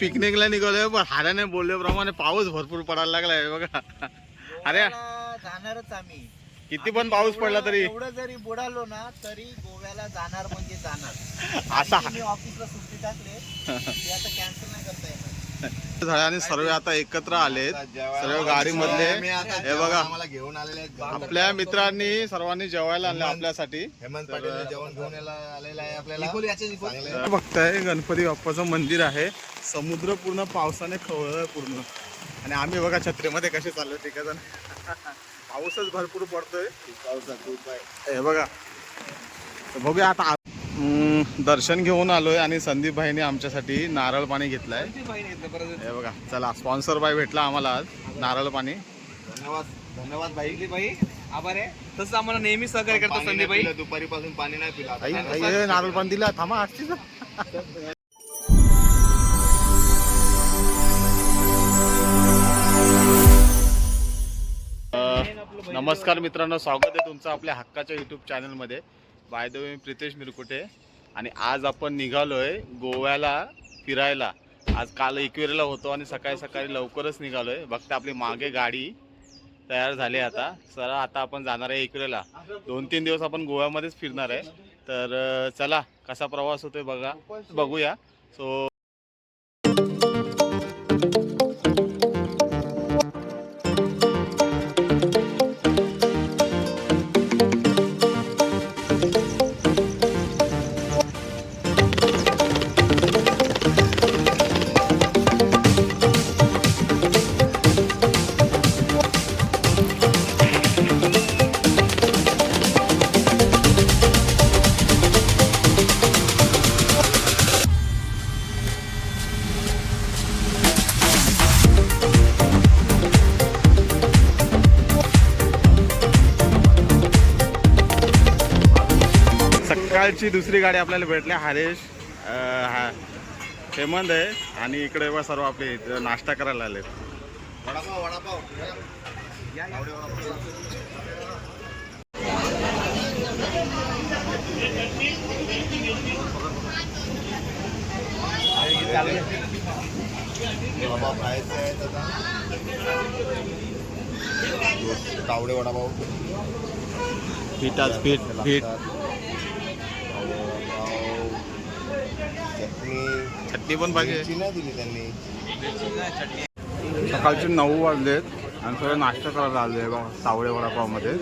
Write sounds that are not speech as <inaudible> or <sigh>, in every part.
पिकनिकला निघालोय पण हाड्याने बोलल्याप्रमाणे पाऊस भरपूर पडायला लागलाय बघा. अरे जाणारच आम्ही. किती पण पाऊस पडला तरी. एवढं जरी बुडालो ना तरी गोव्याला जाणार म्हणजे जाणार. असा ऑफिसला सुट्टी टाकले. <laughs> आता कॅन्सल झाल्याने सर्व आता एकत्र आलेत. सर्व गाडी मधले हे बघा. आम्हाला घेऊन आलेले आहेत. आपल्या मित्रांनी सर्वांनी जेवायला आणले आपल्यासाठी. हेमंत पाटील जेवण घेऊन आलेलं आहे आपल्याला. आहे. बघताय गणपती बाप्पाचं मंदिर आहे. समुद्र पूर्ण पावसाने खवळलं पूर्ण. आणि आम्ही बघा छत्रीमध्ये कसे चाललोय ठीक जण पाऊसच भरपूर पडतोय. खूप आहे. हे बघा. बघूया आता दर्शन घेऊन आलोय आणि संदीप भाईने आमच्यासाठी नारळ पाणी घेतलंय. हे बघा चला स्पॉन्सर बाय भेटला आम्हाला आज नारळ पाणी. धन्यवाद धन्यवाद भाई. भाई आभार आहे. तसं आम्हाला नेहमी सहकार्य करतो संदीप भाई पिलं, दुपारीपासून पाणी नाही पिला. नारळ पाणी दिला. थांबा असतीच नमस्कार मित्रांनो स्वागत आहे तुमचं आपल्या हक्काच्या युट्यूब चॅनलमध्ये बाय द वे मी प्रितेश मिरकुटे. आणि आज आपण निघालोय गोव्याला फिरायला. आज काल इक्वेरीला होतो आणि सकाळी सकाळी लवकरच निघालोय. बघता आपली मागे गाडी तयार झाली आता. सर आता आपण जाणार आहे इक्वेरीला दोन तीन दिवस आपण गोव्यामध्येच फिरणार आहे. तर चला कसा प्रवास होतोय बघा. बघूया. सो सकाळची दुसरी गाडी आपल्याला भेटल्या हरेश हा हेमंत आहे. आणि इकडे बघा सर्व आपले इथं नाश्ता करायला आले तावडे वडापाव. पीठात पीठ पीठ वडापाव, चटणी चटणी पण पाहिजे मिरची नाही दिली त्यांनी. सकाळचे नऊ वाजलेत आणि सगळं नाश्ता करायला आले बघा सावळे वडापावमध्ये?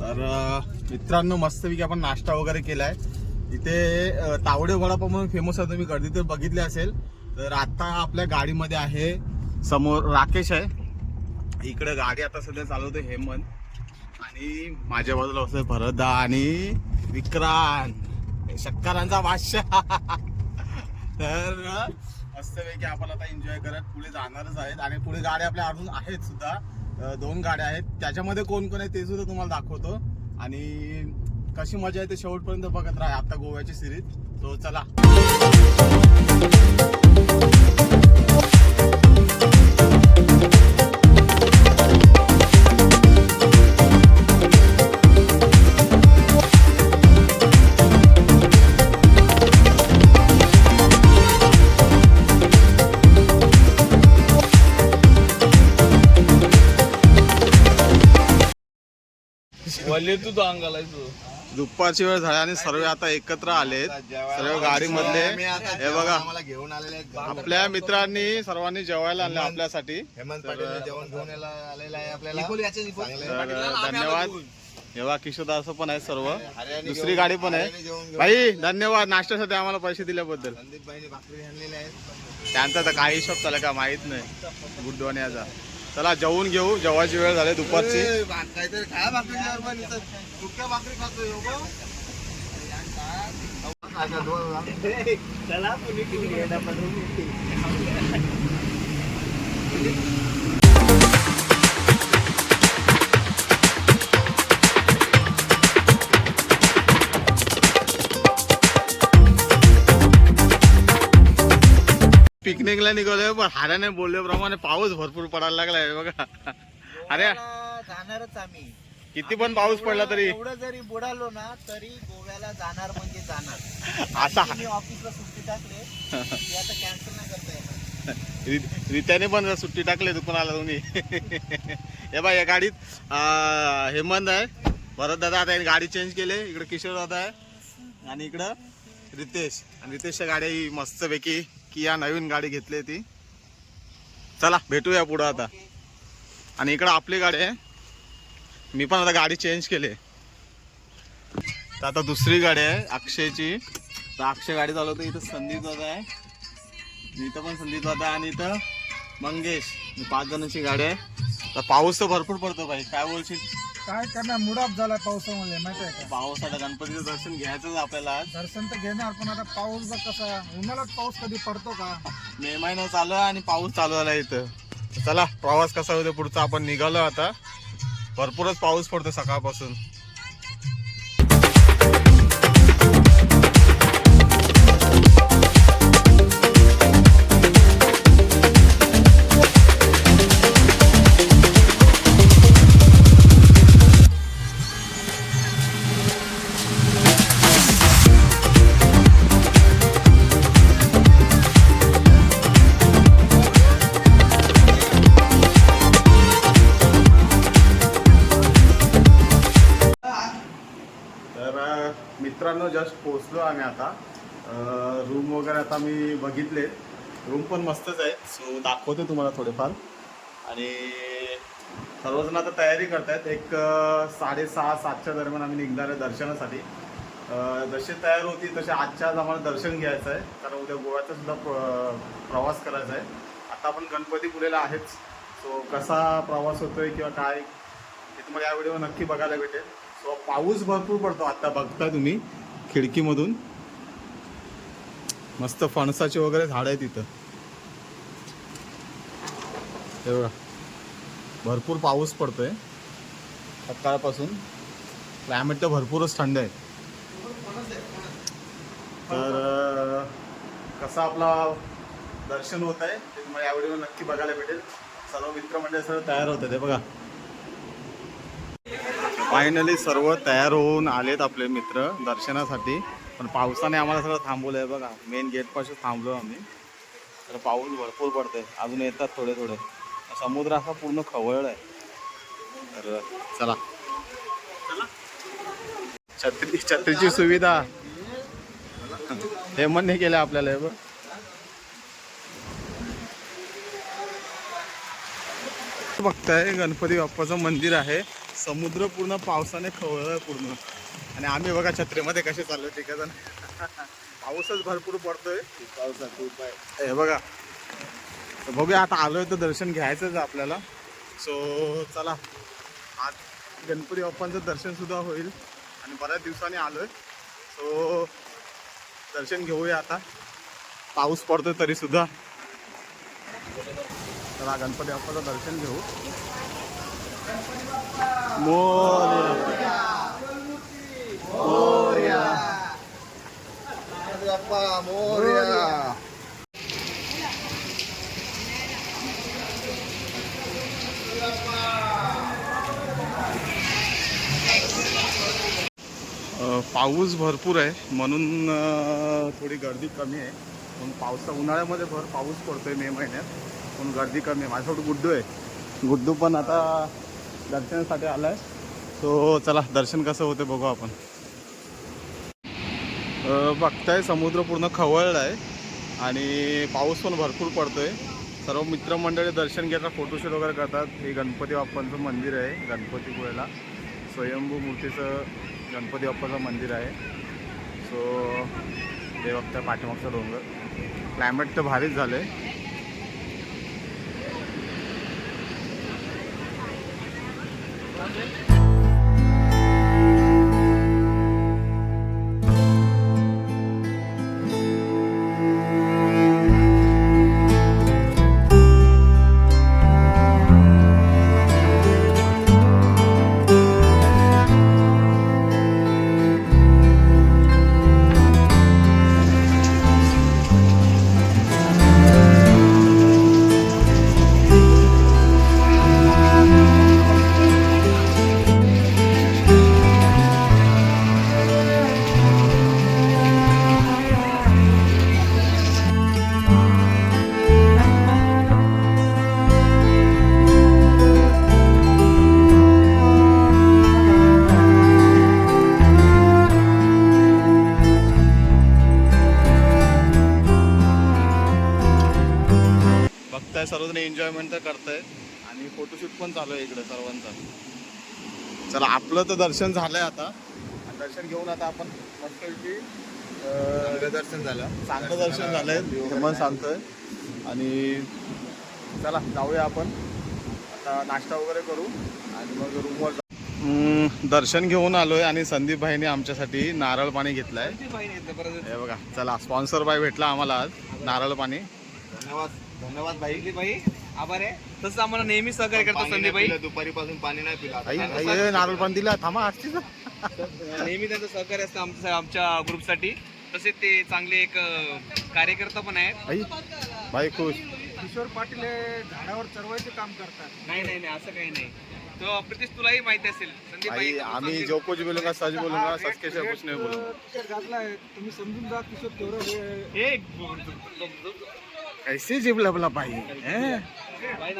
तर मित्रांनो मस्तपैकी आपण नाश्ता वगैरे केलाय. इथे तावडे वडापाव म्हणून फेमस आहे तुम्ही कधी तर बघितले असेल. तर आता आपल्या गाडीमध्ये आहे समोर राकेश आहे. इकडे गाडी आता सध्या चालवते हेमंत. आणि माझ्या बाजूला असं भरदा आणि विक्रांत. शक्करांचा बादशाह. तर मस्तपैकी आपण आता एन्जॉय करत पुढे जाणारच आहेत. आणि पुढे गाड्या आपल्या अजून आहेत सुद्धा. दोन गाड्या आहेत. त्याच्यामध्ये कोण कोण आहे ते सुद्धा तुम्हाला दाखवतो. आणि कशी मजा येते शेवटपर्यंत बघत राहा. आता गोव्याची सिरीज तो चला. वल्ले तू तो अंगाला दुपारची वेळ झाली आणि सर्व आता एकत्र आलेत सर्व गाडीमधले. हे बघा. आम्हाला घेऊन आलेले आहेत आपल्या मित्रांनी सर्वांनी जेवायला आणलं आपल्यासाठी. हेमंत पाटील जेवण घेऊन यायला आलेलं आहे आपल्याला. चांगलं तर आहे. धन्यवाद. तेव्हा किशोरदा पण आहे सर्व. दुसरी गाडी पण आहे. भाई धन्यवाद. नाश्त्यासाठी आम्हाला पैसे दिल्याबद्दल. संदीप भाईने भाकरी आणलेल्या आहेत. त्यांचा तर काही हिशोब चालला का? माहीत नाही. गुड्डवाण्याचा चला जेवून घेऊ. जेवायची वेळ झाली दुपारची. काहीतरी सुक्या भाकरी खातो पिकनिकला निघालोय पण हाऱ्याने बोलल्याप्रमाणे पाऊस भरपूर पडायला लागलाय बघा. अरे जाणारच आम्ही. किती पण पाऊस पडला तरी. एवढं जरी बुडालो ना तरी गोव्याला जाणार म्हणजे जाणार. <laughs> असा ऑफिसला सुट्टी टाकले. <laughs> ती आता कॅन्सल नाही करता येणार. रित्याने पण सुट्टी टाकले दुकानाला तुम्ही <laughs> हे बा या गाडीत हेमंत आहे. भरत दादा आता याने गाडी चेंज केले. इकडे किशोर दादा आहे. आणि इकडं रितेश. आणि रितेशच्या गाडी ही मस्तपैकी किया नवीन गाडी घेतली ती. चला भेटूया पुढं आता. आणि इकडं आपली गाडी आहे. मी पण आता गाडी चेंज केली तर आता दुसरी गाडी आहे अक्षयची. तर अक्षय गाडी चालवतो इथं संदीप दादा आहे. इथं पण संदीप दादा आणि इथं मंगेश. पाच जणांची गाडी आहे. तर पाऊस तर भरपूर पडतो भाई. काय बोलशील? काय करणार मुडाप झाला पावसामुळे माहिती आहे का? पाऊस आता गणपतीचं दर्शन घ्यायचंच आपल्याला आज. दर्शन तर घेणार पण आता पाऊस बघ कसा उन्हाळ्यात पाऊस कधी पडतो का? मे महिना चालू आहे आणि पाऊस चालू झाला इथं. चला प्रवास कसा होतो पुढचा आपण निघालो आता. भरपूरच पाऊस पडतो सकाळपासून. जस्ट पोचलो आम्ही आता. रूम वगैरे आता मी बघितले रूम पण मस्तच आहे. सो दाखवतो तुम्हाला थोडेफार. आणि सर्वजण आता तयारी करतायत. एक साडेसहा सातच्या दरम्यान आम्ही निघणार आहे दर्शनासाठी. जसे तयार होती तसे आजच्या आज आम्हाला दर्शन घ्यायचं आहे. कारण उद्या गोव्याचा सुद्धा प्रवास करायचा आहे. आता आपण गणपतीपुळेला आहेच. सो कसा प्रवास होतोय किंवा काय हे तुम्हाला या व्हिडिओ नक्की बघायला भेटेल. सो पाऊस भरपूर पडतो आता बघताय तुम्ही. खिडकीमधून मस्त फणसाचे वगैरे झाड आहे तिथं हे बघा भरपूर पाऊस पडतोय. सकाळपासून क्लायमेट तर भरपूरच थंड आहे. तर कसा आपला दर्शन होत आहे ते तुम्हाला या व्हिडिओ नक्की बघायला भेटेल. सर्व मित्रमंडळ सर्व तयार होत ते बघा फायनली सर्व तयार होऊन आलेत आपले मित्र दर्शनासाठी. पण पावसाने आम्हाला सगळं थांबवलं आहे बघा मेन गेटपासून थांबलो आम्ही. तर पाऊस भरपूर पडतोय. अजून येतात थोडे थोडे. समुद्र असा पूर्ण खवळ आहे तर चला. छत्री छत्रीची सुविधा. हे म्हणणे केलं आपल्याला हे बघ. बघताय गणपती बाप्पाचं मंदिर आहे. समुद्र पूर्ण पावसाने खवळलं पूर्ण. आणि आम्ही बघा छत्रीमध्ये कसे चाललो ठीक जण पाऊसच भरपूर पडतोय. हे बघा. तर बघूया आता आलोय तर दर्शन घ्यायचंच आहे आपल्याला. सो चला. आज गणपती बाप्पांचं दर्शन सुद्धा होईल. आणि बऱ्याच दिवसांनी आलोय. सो दर्शन घेऊया आता. पाऊस पडतोय तरी सुद्धा. चला गणपती बाप्पाचं दर्शन घेऊ. मोरया. पाऊस भरपूर आहे. म्हणून थोडी गर्दी कमी आहे. पण पावसा उन्हाळ्यामध्ये भर पाऊस पडतोय मे महिन्यात. पण गर्दी कमी आहे. माझ्यासोबत गुड्डू आहे. गुड्डू पण आता दर्शनासाठी आला आहे सो चला दर्शन कसं होतं बघू आपण. बघताय समुद्र पूर्ण खवळला आहे आणि पाऊस पण भरपूर पडतो आहे सर्व मित्रमंडळी दर्शन घेतात फोटोशूट वगैरे करतात. हे गणपती बाप्पांचं मंदिर आहे गणपतीपुळेला स्वयंभू मूर्तीचं गणपती बाप्पाचं मंदिर आहे. सो ते बघता पाठीमागचा डोंगर. क्लायमेट तर भारीच झालं आहे Okay. आणि फोटोशूट पण चालू आहे इकडे सर्वांचा. चला आपलं तर दर्शन झालंय आता. आणि दर्शन घेऊन आता आपण मस्तपैकी दर्शन झालं. चांगलं दर्शन झालंय. हेमंत सांगतोय. आणि चला जाऊया आपण. आता नाश्ता वगैरे करू आणि मग रूमवर दर्शन घेऊन आलोय आणि संदीप भाईने आमच्यासाठी नारळ पाणी घेतलंय. हे बघा चला स्पॉन्सर बाय भेटला आम्हाला आज नारळ पाणी. धन्यवाद. धन्यवाद भाई. भाई. आभार आहे. तसं आम्हाला नेहमी सहकार्य करतात संदीप भाई. दुपारी पासून पाणी नाही पिला आई आई ए, नारळ पाणी दिला थांबा आजचीच नेहमी त्यांचं सहकार्य असतं आमच्या आमच्या ग्रुपसाठी. तसेच ते चांगले एक अं, कार्यकर्ता पण आहेत. आई भाई खुश. किशोर पाटील हे झाडावर चरवायचे काम करतात. नाही नाही नाही असं काही नाही. तो प्रितेश तुलाही माहिती असेल. संदीप भाई आई एकदम आम्ही जो कुछ बोलूंगा सच बोलूंगा सच के सिवा कुछ नहीं बोलूंगा तुम्ही समजून जा किशोर केवढं हे एक कैसे जिबला आपला भाई हैं? भाई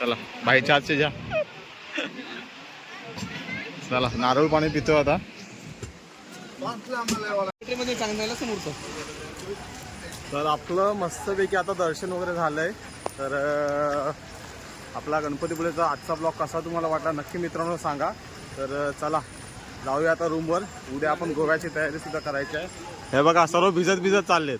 चला भाईच्या हातचे जा। चला नारळ पाणी पितो आता. मध्ये चांगलं समोरचं. तर आपलं मस्तपैकी आता दर्शन वगैरे झालंय. तर आपला गणपतीपुळेचा आजचा ब्लॉग कसा तुम्हाला वाटला नक्की मित्रांनो सांगा. तर चला जाऊया आता रूमवर उद्या आपण गोव्याची तयारी सुद्धा करायची आहे. हे बघा सर्व भिजत भिजत चाललेत.